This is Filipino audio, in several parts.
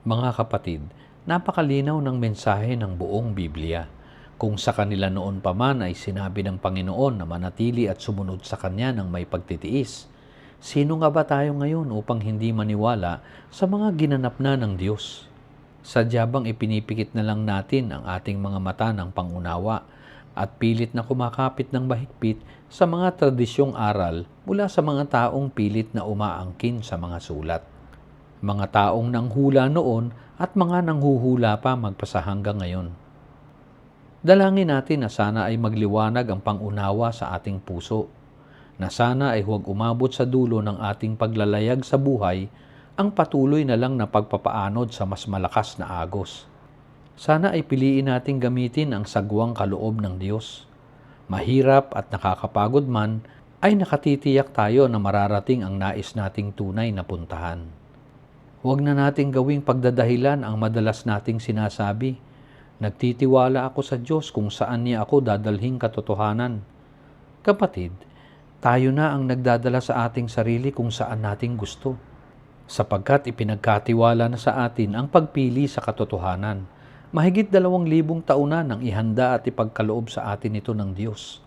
Mga kapatid, napakalinaw ng mensahe ng buong Biblia. Kung sa kanila noon pa man ay sinabi ng Panginoon na manatili at sumunod sa Kanya ng may pagtitiis, sino nga ba tayo ngayon upang hindi maniwala sa mga ginanap na ng Diyos? Sadya bang ipinipikit na lang natin ang ating mga mata ng pangunawa at pilit na kumakapit ng mahigpit sa mga tradisyong aral mula sa mga taong pilit na umaangkin sa mga sulat? Mga taong nanghula noon at mga nanghuhula pa magpasa hanggang ngayon. Dalangin natin na sana ay magliwanag ang pangunawa sa ating puso, na sana ay huwag umabot sa dulo ng ating paglalayag sa buhay ang patuloy na lang na pagpapaanod sa mas malakas na agos. Sana ay piliin nating gamitin ang sagwang kaloob ng Diyos. Mahirap at nakakapagod man, ay nakatitiyak tayo na mararating ang nais nating tunay na puntahan. Huwag na nating gawing pagdadahilan ang madalas nating sinasabi. Nagtitiwala ako sa Diyos kung saan niya ako dadalhing katotohanan. Kapatid, tayo na ang nagdadala sa ating sarili kung saan nating gusto. Sapagkat ipinagkatiwala na sa atin ang pagpili sa katotohanan. Mahigit dalawang libong taon na nang ihanda at ipagkaloob sa atin ito ng Diyos.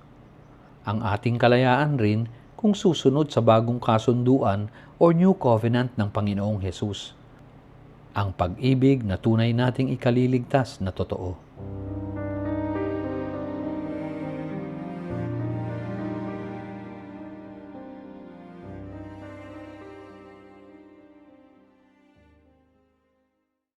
Ang ating kalayaan rin kung susunod sa bagong kasunduan o new covenant ng Panginoong Hesus. Ang pag-ibig na tunay nating ikaliligtas na totoo.